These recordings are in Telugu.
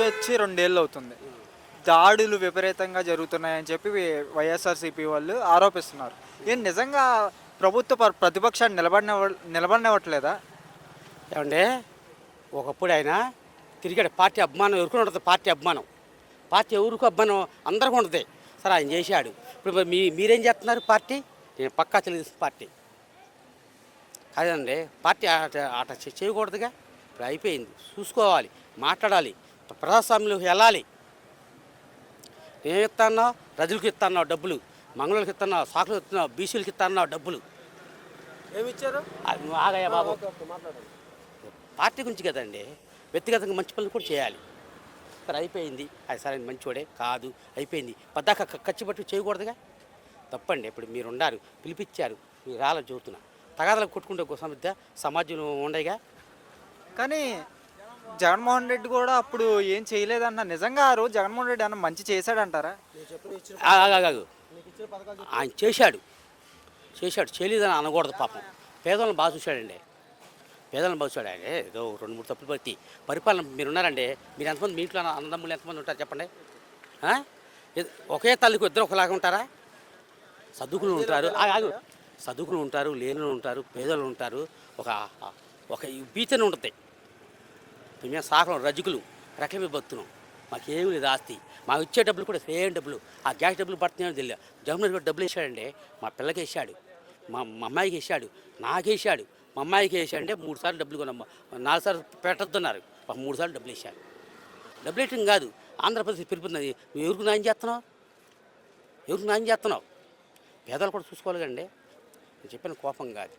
వచ్చి రెండేళ్ళు అవుతుంది. దాడులు విపరీతంగా జరుగుతున్నాయని చెప్పి వైఎస్ఆర్సీపీ వాళ్ళు ఆరోపిస్తున్నారు. ఏం నిజంగా ప్రభుత్వ ప్రతిపక్షాన్ని నిలబడిన నిలబడినవ్వట్లేదా? ఏమంటే ఒకప్పుడు ఆయన తిరిగాడు. పార్టీ అభిమానం ఎవరికి ఉంటుంది పార్టీ అభిమానం. పార్టీ ఎవరికి అభిమానం అందరికీ ఉంటుంది. సరే ఆయన చేశాడు. ఇప్పుడు మీ మీరేం చేస్తున్నారు పార్టీ? నేను పక్కా తెలుగుదేశం పార్టీ. కాదండి పార్టీ అట అట చేయకూడదుగా. ఇప్పుడు అయిపోయింది. చూసుకోవాలి మాట్లాడాలి. ప్రజాస్వామ్యంలోకి వెళ్ళాలి. నేను ఇస్తాను ప్రజలకు ఇస్తాను డబ్బులు మంగళూరుకి ఇస్తాను సాకులకు ఇస్తున్నావు బీసీలకు ఇస్తాను డబ్బులు. ఏమి ఇచ్చారు అది నువ్వు ఆగయ్యా బాబు. పార్టీ గురించి కదండి వ్యక్తిగతంగా మంచి పనులు కూడా చేయాలి. సరే అయిపోయింది. అది సరే మంచివాడే కాదు అయిపోయింది. పద్దాక ఖర్చు పట్టి చేయకూడదుగా? తప్పండి ఇప్పుడు మీరు ఉండారు పిలిపించారు మీరు రాల చదువుతున్నా తగాదలకు కొట్టుకుంటే ఒక సమస్య సమాజంలో ఉండేగా కానీ జగన్మోహన్ రెడ్డి కూడా అప్పుడు ఏం చేయలేదన్న నిజంగా ఆ రోజు జగన్మోహన్ రెడ్డి అన్న మంచి చేశాడంటారా? ఆయన చేశాడు. చేశాడు. చేయలేదని అనకూడదు పాపం. పేదలను బాగా చూశాడండి. పేదలను బాగా చూశాడు. ఆయన ఏదో రెండు మూడు తప్పులు పట్టి. పరిపాలన మీరు ఉన్నారండి. మీరు ఎంతమంది మీ ఇంట్లో అన్నదమ్ములు ఎంతమంది ఉంటారు చెప్పండి? ఒకే తల్లికి ఇద్దరు ఒకలాగా ఉంటారా? సర్దుకులు ఉంటారు. సర్దుకులు ఉంటారు లేనులు ఉంటారు పేదలు ఉంటారు. ఒక ఒక బీచని ఉంటుంది. మేము సాకలం రజకులు రకమే బతున్నాం మాకేమీ లేదు ఆస్తి. మాకు ఇచ్చే డబ్బులు కూడా సేమ్ డబ్బులు. ఆ గ్యాస్ డబ్బులు పడుతున్నాయో తెలియదు. జగన్ కూడా డబ్బులు వేసాడంటే మా పిల్లకి వేసాడు. మా మా అమ్మాయికి వేసాడు. నాకు వేసాడు. మా అమ్మాయికి వేసాడంటే మూడు సార్లు డబ్బులు కొనమ్మా నాలుగు సార్లు పెట్టద్దున్నారు. మాకు మూడు సార్లు డబ్బులు వేసాడు. డబ్బులు వేయటం కాదు. ఆంధ్రప్రదేశ్ పెరుగుతున్నది. నువ్వు ఎవరికి నాయం చేస్తున్నావు? ఎవరికి నాయం చేస్తున్నావు? పేదలు కూడా చూసుకోవాలి కండి నేను చెప్పిన కోపం కాదు.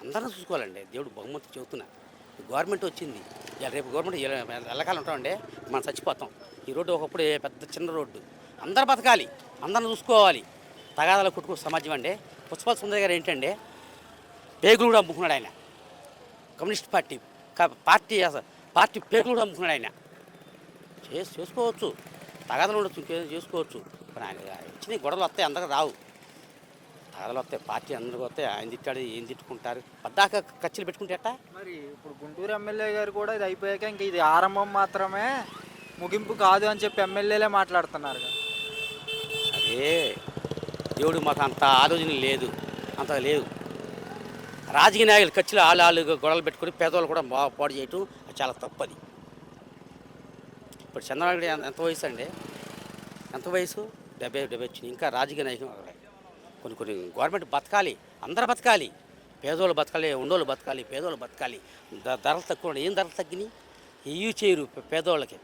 అందరం చూసుకోవాలండి. దేవుడు బహుమతి చెబుతున్నా. గవర్నమెంట్ వచ్చింది. ఇలా రేపు గవర్నమెంట్ ఇలా- ఎల్లకాలం ఉంటామండి మనం చచ్చిపోతాం. ఈ రోడ్డు ఒకప్పుడు పెద్ద చిన్న రోడ్డు. అందరు బతకాలి అందరిని చూసుకోవాలి. తగాదాల కొట్టుకు సమాజం అండి. పుష్పల్ సుందర్ గారు ఏంటంటే పేగులు కూడా అమ్ముకున్నాడు ఆయన. కమ్యూనిస్ట్ పార్టీ పార్టీ పార్టీ పేగులు కూడా అమ్ముకున్నాడు ఆయన. చేసి చేసుకోవచ్చు. తగాదలు ఉండొచ్చు ఇంకేదో చేసుకోవచ్చు. ఆయన ఇచ్చిన గొడవలు వస్తాయి అందరికి రావు. తగాదలు వస్తాయి పార్టీ అందరికి వస్తాయి ఆయన తిట్టాడు ఏం తిట్టుకుంటారు. పద్దాక ఖర్చులు పెట్టుకుంటే ఎట్టా? మరి ఇప్పుడు గుంటూరు ఎమ్మెల్యే గారు కూడా ఇది అయిపోయాక ఇంక ఇది ఆరంభం మాత్రమే ముగింపు కాదు అని చెప్పి ఎమ్మెల్యేలే మాట్లాడుతున్నారు. అదే దేవుడు మాకు అంత ఆలోచన లేదు అంత లేదు. రాజకీయ నాయకులు ఖర్చులు వాళ్ళు వాళ్ళు గొడవలు పెట్టుకుని పేదవాళ్ళు కూడా బాగా పాడు చేయటం అది చాలా తప్పది. ఇప్పుడు చంద్రబాబు ఎంత- వయసు అండి? ఎంత వయసు? డెబ్బై డెబ్బై వచ్చింది ఇంకా రాజకీయ నాయకులు. కొన్ని కొన్ని గవర్నమెంట్ బతకాలి అందరు బతకాలి. పేదోళ్ళు బతకాలి ఉండోళ్ళు బతకాలి పేదోళ్ళు బతకాలి. ధరలు తక్కువ ఏం ధరలు తగ్గినాయి? ఇవి చేయరు పేదోళ్ళకి.